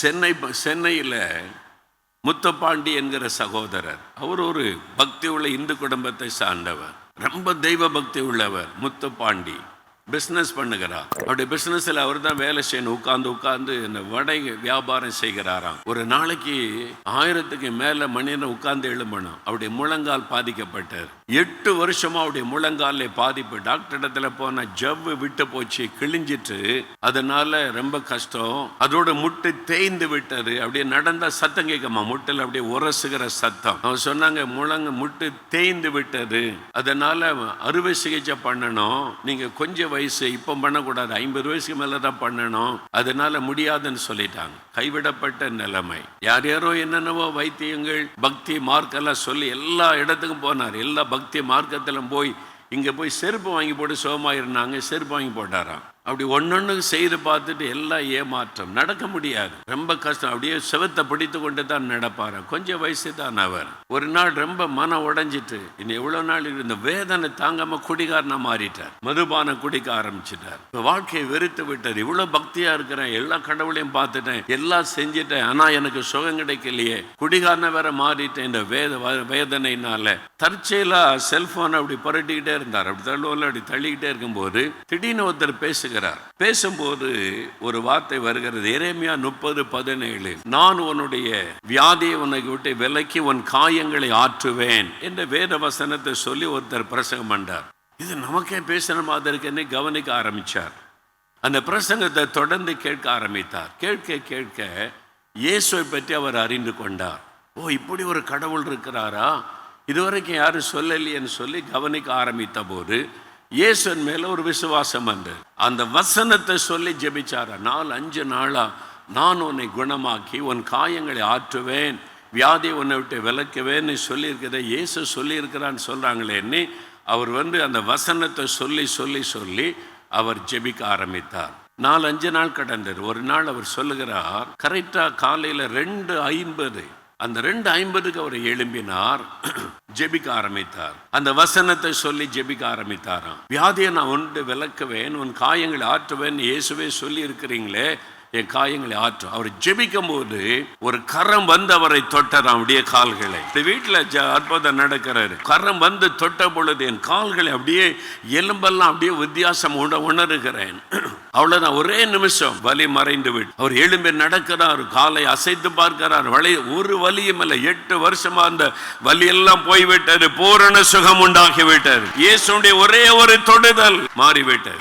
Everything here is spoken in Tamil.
சென்னை சென்னையில் முத்தப்பாண்டி என்கிற சகோதரர். அவர் ஒரு பக்தி உள்ள இந்து குடும்பத்தை சார்ந்தவர். ரொம்ப தெய்வ பக்தி உள்ளவர் முத்துப்பாண்டி. பிஸ்னஸ் பண்ணுகிறார். அவருடைய பிஸ்னஸில் அவர் தான் வேலை செய்யணும். உட்கார்ந்து உட்கார்ந்து இந்த வடை வியாபாரம் செய்கிறாராம். ஒரு நாளைக்கு ஆயிரத்துக்கு மேலே மனிதன் உட்கார்ந்து எழும்பணும். அவருடைய முழங்கால் பாதிக்கப்பட்டார். எட்டு வருஷமா அவருடைய முழங்காலில் பாதிப்பு. டாக்டர் இடத்துல போன ஜவ்வு விட்டு போச்சு கிழிஞ்சிட்டு. அதனால ரொம்ப கஷ்டம். அதோட முட்டு தேய்ந்து விட்டது. அப்படியே நடந்தா சத்தம் கேட்கமா? முட்டில் அப்படியே உரசுகிற சத்தம். அவர் சொன்னாங்க முழங்க முட்டு தேய்ந்து விட்டது. அதனால அறுவை சிகிச்சை பண்ணணும். நீங்க கொஞ்சம் வயசு இப்போ பண்ணக்கூடாது. ஐம்பது வயசுக்கு மேலே தான் பண்ணணும். அதனால முடியாதுன்னு சொல்லிட்டாங்க. கைவிடப்பட்ட நிலைமை. யார் யாரோ என்னென்னவோ வைத்தியங்கள் பக்தி மார்க்கெல்லாம் சொல்லி எல்லா இடத்துக்கும் போனார். எல்லா பக்தி மார்க்கத்திலும் போய் இங்கே போய் செருப்பு வாங்கி போட்டு சுகமாயிருந்தாங்க. செருப்பு வாங்கி போட்டாராம். அப்படி ஒன்னொன்னு செய்து பார்த்துட்டு எல்லாம் ஏமாற்றம். நடக்க முடியாது. ரொம்ப கஷ்டம். அப்படியே செவத்தை பிடித்து கொண்டு தான் நடப்பார். கொஞ்சம் வயசு தான் அவர். ஒரு நாள் ரொம்ப மனம் உடைஞ்சிட்டு இன்னும் எவ்வளோ நாள் இந்த வேதனை தாங்காம குடிகாரனாக மாறிட்டார். மதுபான குடிக்க ஆரம்பிச்சிட்டார். வாழ்க்கையை வெறுத்து விட்டார் இவ்வளோ பக்தியாக இருக்கிறேன். எல்லா கடவுளையும் பார்த்துட்டேன். எல்லாம் செஞ்சுட்டேன். ஆனால் எனக்கு சுகம் கிடைக்கலையே. குடிகாரனை வேற மாறிட்டேன் இந்த வேத வேதனைனால தற்செயலாக தற்செயலா அப்படி புரட்டிக்கிட்டே இருந்தார். அப்படி தள்ளுவல அப்படி தள்ளிக்கிட்டே இருக்கும்போது திடீர்னு ஒருத்தர் பேசுகிறார். பேசுகிறார் பேசும்போது ஒரு வார்த்தை வருகிறது. எரேமியா முப்பது பதினேழு நான் உன்னுடைய வியாதியை உனக்கு விட்டு விலக்கி உன் காயங்களை ஆற்றுவேன் என்ற வேத வசனத்தை சொல்லி ஒருத்தர் பிரசங்கம் பண்ணார் இது நமக்கே பேசுன மாதிரி இருக்குன்னு கவனிக்க ஆரம்பித்தார் அந்த பிரசங்கத்தை தொடர்ந்து கேட்க ஆரம்பித்தார். கேட்க கேட்க இயேசுவை பற்றி அவர் அறிந்து கொண்டார். ஓ இப்படி ஒரு கடவுள் இருக்கிறாரா? இதுவரைக்கும் யாரும் சொல்லலையேன்னு சொல்லி கவனிக்க ஆரம்பித்த போது இயேசன் மேலே ஒரு விசுவாசம் வந்து அந்த வசனத்தை சொல்லி ஜெபிச்சாரா? நாலு அஞ்சு நாளாக நான் உன்னை குணமாக்கி உன் காயங்களை ஆற்றுவேன் வியாதி உன்னை விட்டு விளக்குவேன்னு சொல்லியிருக்கிறத இயேசு சொல்லியிருக்கிறான்னு சொல்கிறாங்களேன்னு அவர் வந்து அந்த வசனத்தை சொல்லி சொல்லி சொல்லி அவர் ஜெபிக்க ஆரம்பித்தார். நாலு அஞ்சு நாள் கடந்தது. ஒரு நாள் அவர் சொல்லுகிறார் கரெக்டாக காலையில் ரெண்டு ஐம்பது அந்த ரெண்டு ஐம்பதுக்கு அவர் எழும்பினார். ஜெபிக்க ஆரம்பித்தார். அந்த வசனத்தை சொல்லி ஜெபிக்க ஆரம்பித்தாராம். வியாதியை நான் ஒன்று விளக்குவேன் உன் காயங்களை ஆற்றுவேன் இயேசுவே சொல்லி இருக்கிறீங்களே என் காயங்களை ஆற்றும். அவர் ஜெபிக்கும் போது ஒரு கரம் வந்து அவரை தொட்டாராம் அப்படியே கால்களை. இந்த வீட்டில் அற்புதம் நடக்கிறாரு. கரம் வந்து தொட்ட பொழுது என் கால்களை அப்படியே எலும்பெல்லாம் அப்படியே வித்தியாசம் உண உணர்கிறேன். அவ்வளவுதான். ஒரே நிமிஷம் வலி மறைந்து விட்டு அவர் எழும்பி நடக்கிறார் காலை அசைத்து பார்க்கிறார். வலி ஒரு வலியும் இல்லை. எட்டு வருஷமா அந்த வலி எல்லாம் போய்விட்டது. பூரண சுகம் உண்டாகி விட்டார் இயேசுடைய ஒரே ஒரு தொடுதல் மாறிவிட்டது.